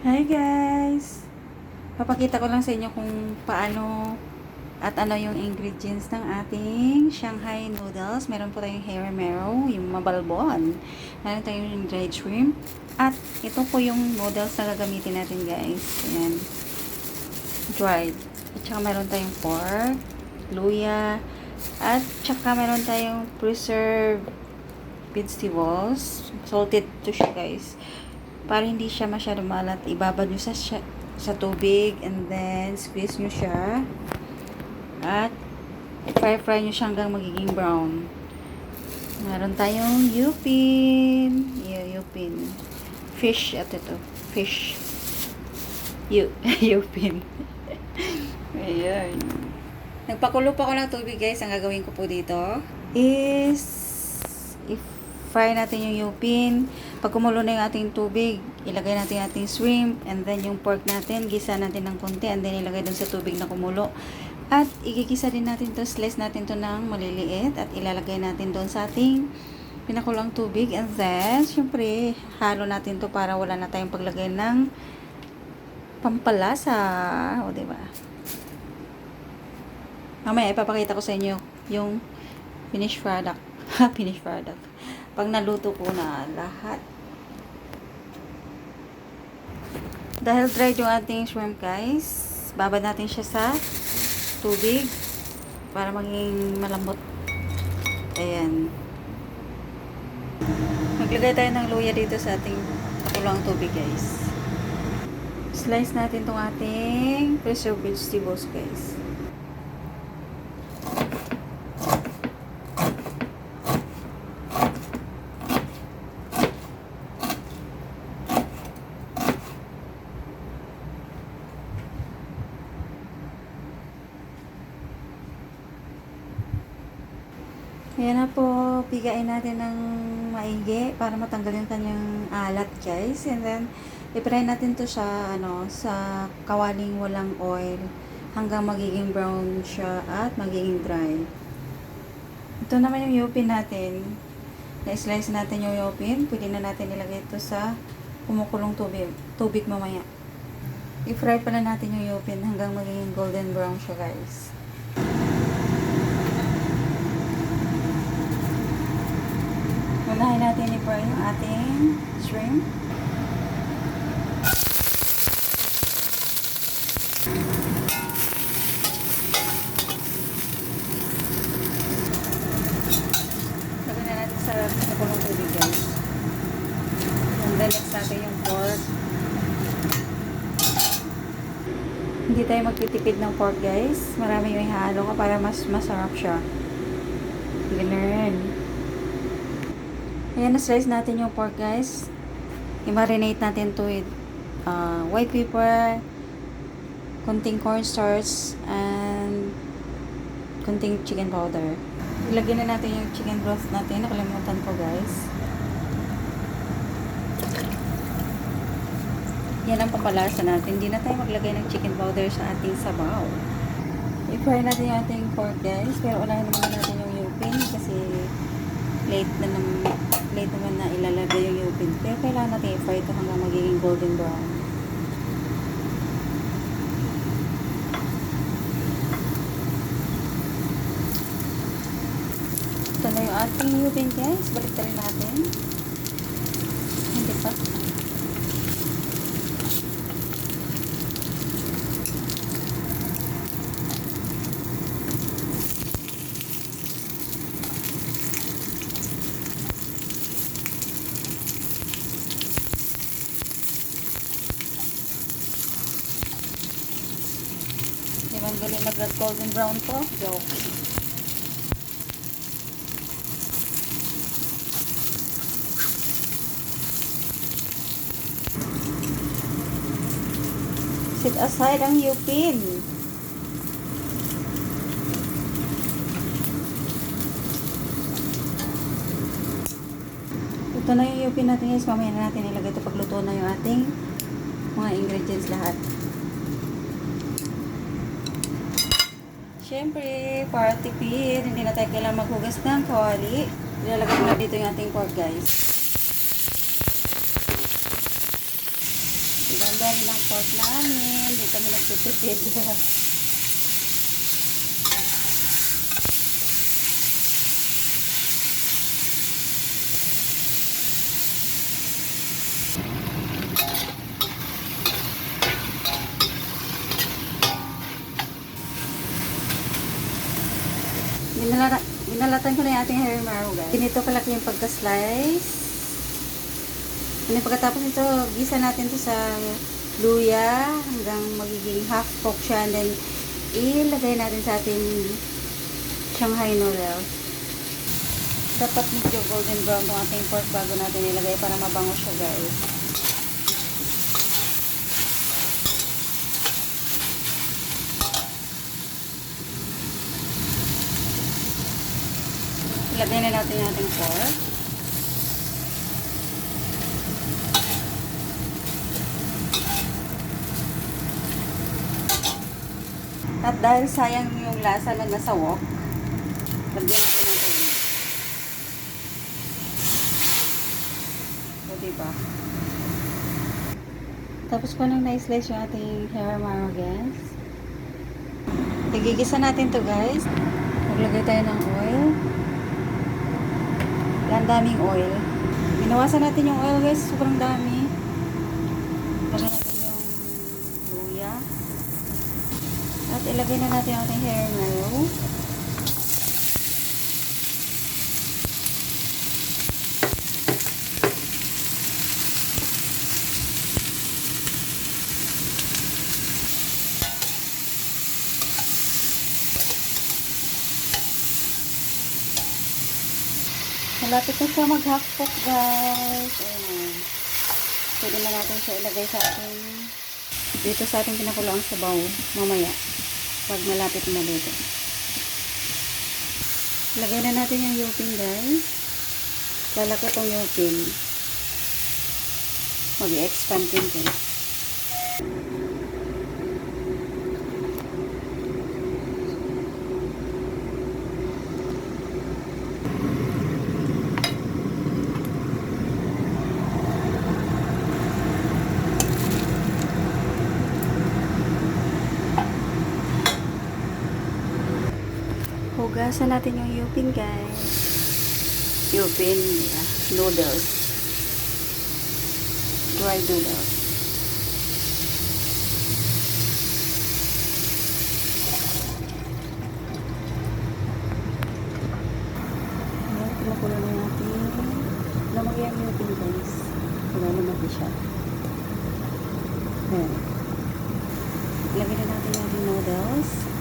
Hi guys! Papakita ko lang sa inyo kung paano at ano yung ingredients ng ating Shanghai noodles. Meron po tayong hair marrow, yung mabalbon. Meron tayong dried shrimp. At ito po yung noodles na gagamitin natin guys. Ayan. Dried. At saka meron tayong pork, luya, at saka meron tayong preserved vegetables. Salted to siya guys para hindi siya masyado malat, ibabad nyo sa, sa tubig and then squeeze nyo siya at fry-fry nyo siya hanggang magiging brown. Meron tayong yupin. Yupin. Fish at ito. Fish. Yu, yupin. Ayan. Nagpakulo pa ko ng tubig guys. Ang gagawin ko po dito is if fry natin yung yupin. Pag kumulo na yung ating tubig, ilagay natin yung ating shrimp and then yung pork natin, gisa natin ng konti and then ilagay dun sa tubig na kumulo. At igigisa din natin to, slice natin to ng maliliit at ilalagay natin doon sa ating pinakulang tubig and then, syempre, halo natin to para wala na tayong paglagay ng pampalasa. O, diba? Mamaya, ipapakita ko sa inyo yung finished product. finished product. Pag naluto ko na lahat. Dahil dried yung ating shrimp guys, babad natin siya sa tubig para maging malambot. Ayan. Maglagay tayo ng luya dito sa ating pakulong tubig guys. Slice natin tong ating preserved vegetables guys. Ayan na po, pigain natin ng maigi para matanggal yung kanyang alat guys. And then, i-fry natin to sa, ano, sa kawaling walang oil hanggang magiging brown siya at magiging dry. Ito naman yung yupin natin. Na-slice natin yung yupin. Pwede na natin ilagay ito sa kumukulong tubig, tubig mamaya. I-fry pala natin yung yupin hanggang magiging golden brown siya guys. Unahin natin i-fry yung ating shrimp. Lagyan na natin sa nakulong tubig guys. And then next natin yung pork. Hindi tayo magtitipid ng pork guys. Marami yung ihalo ka para mas masarap siya. Ganun. Ayan, na-slice natin yung pork, guys. I-marinate natin to with uh, white pepper, kunting cornstarch, and kunting chicken powder. Ilagyan na natin yung chicken broth natin. Nakalimutan ko, guys. Yan ang pampalasa natin. Hindi na tayo maglagay ng chicken powder sa ating sabaw. I-fry natin yung ating pork, guys. Pero unahin naman natin yung yupin kasi late na naman, late naman na ilalagay yung yupin. Pero kailangan natin i-fry ito hanggang magiging golden brown. Ito na yung ating yupin guys. Balik rin natin. Hindi pa. Di ba ang galing mag-golden brown po? Joke. Sit aside ang yupin. Ito na yung yupin natin guys. Mamaya na natin ilagay ito pagluto na yung ating mga ingredients lahat. Siyempre, para tipid, hindi na tayo kailangan maghugas ng kawali. Ilalagay ko na dito yung ating pork, guys. Ganda rin ang pork namin. Hindi kami nagtitipid. Binalata, binalatan ko na yung ating hair marrow guys. Ganito kalaki yung pagka-slice. And pagkatapos ito, gisa natin to sa luya hanggang magiging half cook siya. And then, ilagay natin sa ating Shanghai noodles. Dapat medyo golden brown itong ating pork bago natin ilagay para mabango siya guys. Ilagay na natin yung ating pork. At dahil sayang yung lasa na nasa wok, lagyan natin ng tubig. O, diba? Tapos ko nang na-slice yung ating hair marrow, guys. Igigisa natin to guys. Maglagay tayo ng oil. Yan, daming oil. Binawasan natin yung oil guys. Sobrang dami. Lagyan natin yung luya. At ilagay na natin yung ating hair marrow. Malapit na siya mag-half cook guys. Ayan. Pwede na natin siya ilagay sa ating dito sa ating pinakuloang sabaw mamaya. Pag malapit na dito. Lagay na natin yung yupin guys. Lalaki itong yupin. Mag-expand din guys. Hugasan natin yung yupin, guys. Yupin, yeah. noodles. Dry noodles. Ayan, kumukulo na natin. Lamagay ang yupin, guys. Wala naman siya. Ayan. Lagyan na natin yung noodles.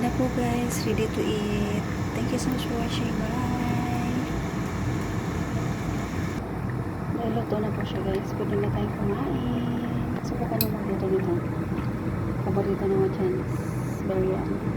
Na po guys, ready to eat. Thank you so much for watching. Bye! Naluto na po siya guys. Pwede na tayong kumain. Subukan na magluto nito. Paborito naman dyan is biryani.